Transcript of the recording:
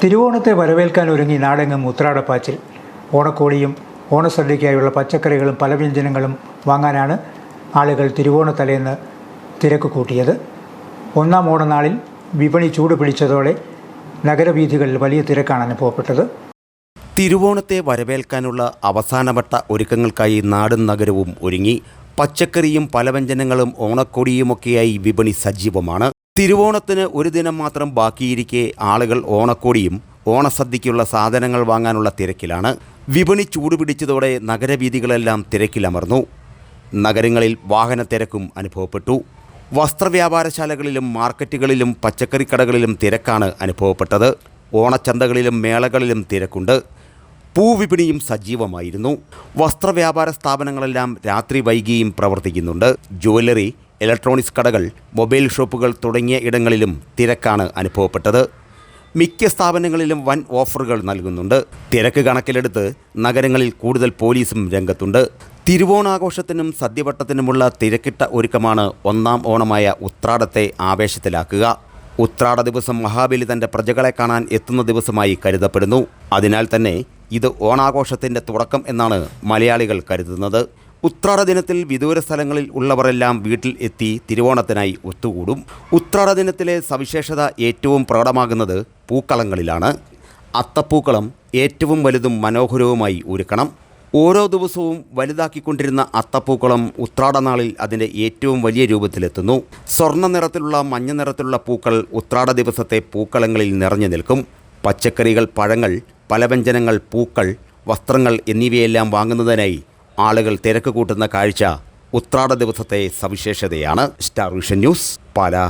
തിരുവോണത്തെ വരവേൽക്കാൻ ഒരുങ്ങി നാടെങ്ങും ഉത്രാടപ്പാച്ചിൽ. ഓണക്കോടിയും ഓണസദ്യയ്ക്കായുള്ള പച്ചക്കറികളും പല വ്യഞ്ജനങ്ങളും വാങ്ങാനാണ് ആളുകൾ തിരുവോണത്തലേന്ന് തിരക്ക് കൂട്ടിയത്. ഒന്നാം ഓണനാളിൽ വിപണി ചൂട് പിടിച്ചതോടെ നഗരവീഥികളിൽ വലിയ തിരക്കാണ് അനുഭവപ്പെട്ടത്. തിരുവോണത്തെ വരവേൽക്കാനുള്ള അവസാനവട്ട ഒരുക്കങ്ങൾക്കായി നാടും നഗരവും ഒരുങ്ങി. പച്ചക്കറിയും പലവ്യഞ്ജനങ്ങളും ഓണക്കോടിയുമൊക്കെയായി വിപണി സജീവമാണ്. തിരുവോണത്തിന് ഒരു ദിനം മാത്രം ബാക്കിയിരിക്കെ ആളുകൾ ഓണക്കോടിയും ഓണസദ്യയ്ക്കുള്ള സാധനങ്ങൾ വാങ്ങാനുള്ള തിരക്കിലാണ്. വിപണി ചൂടുപിടിച്ചതോടെ നഗരവീഥികളെല്ലാം തിരക്കിലമർന്നു. നഗരങ്ങളിൽ വാഹന തിരക്കും അനുഭവപ്പെട്ടു. വസ്ത്രവ്യാപാരശാലകളിലും മാർക്കറ്റുകളിലും പച്ചക്കറിക്കടകളിലും തിരക്കാണ് അനുഭവപ്പെട്ടത്. ഓണച്ചന്തകളിലും മേളകളിലും തിരക്കുണ്ട്. പൂവിപണിയും സജീവമായിരുന്നു. വസ്ത്രവ്യാപാര സ്ഥാപനങ്ങളെല്ലാം രാത്രി വൈകിയും പ്രവർത്തിക്കുന്നുണ്ട്. ജ്വല്ലറി ഇലക്ട്രോണിക്സ് കടകൾ മൊബൈൽ ഷോപ്പുകൾ തുടങ്ങിയ ഇടങ്ങളിലും തിരക്കാണ് അനുഭവപ്പെട്ടത്. മിക്ക സ്ഥാപനങ്ങളിലും വൻ ഓഫറുകൾ നൽകുന്നുണ്ട്. തിരക്ക് കണക്കിലെടുത്ത് നഗരങ്ങളിൽ കൂടുതൽ പോലീസും രംഗത്തുണ്ട്. തിരുവോണാഘോഷത്തിനും സദ്യവട്ടത്തിനുമുള്ള തിരക്കിട്ട ഒരുക്കമാണ് ഒന്നാം ഓണമായ ഉത്രാടത്തെ ആവേശത്തിലാക്കുക. ഉത്രാട ദിവസം മഹാബലി തന്റെ പ്രജകളെ കാണാൻ എത്തുന്ന ദിവസമായി കരുതപ്പെടുന്നു. അതിനാൽ തന്നെ ഇത് ഓണാഘോഷത്തിന്റെ തുടക്കം എന്നാണ് മലയാളികൾ കരുതുന്നത്. ഉത്രാട ദിനത്തിൽ വിദൂര സ്ഥലങ്ങളിൽ ഉള്ളവരെല്ലാം വീട്ടിൽ എത്തി തിരുവോണത്തിനായി ഒത്തുകൂടും. ഉത്രാട ദിനത്തിലെ സവിശേഷത ഏറ്റവും പ്രകടമാകുന്നത് പൂക്കളങ്ങളിലാണ്. അത്തപ്പൂക്കളം ഏറ്റവും വലുതും മനോഹരവുമായി ഒരുക്കണം. ഓരോ ദിവസവും വലുതാക്കിക്കൊണ്ടിരുന്ന അത്തപ്പൂക്കളം ഉത്രാടനാളിൽ അതിന്റെ ഏറ്റവും വലിയ രൂപത്തിലെത്തുന്നു. സ്വർണ നിറത്തിലുള്ള മഞ്ഞ നിറത്തിലുള്ള പൂക്കൾ ഉത്രാട ദിവസത്തെ പൂക്കളങ്ങളിൽ നിറഞ്ഞു നിൽക്കും. പച്ചക്കറികൾ പഴങ്ങൾ പലവ്യഞ്ജനങ്ങൾ പൂക്കൾ വസ്ത്രങ്ങൾ എന്നിവയെല്ലാം വാങ്ങുന്നതിനായി ആളുകൾ തിരക്ക് കൂട്ടുന്ന കാഴ്ച ഉത്രാട ദിവസത്തെ സവിശേഷതയാണ് സ്റ്റാർ വിഷൻ ന്യൂസ് പാലാ.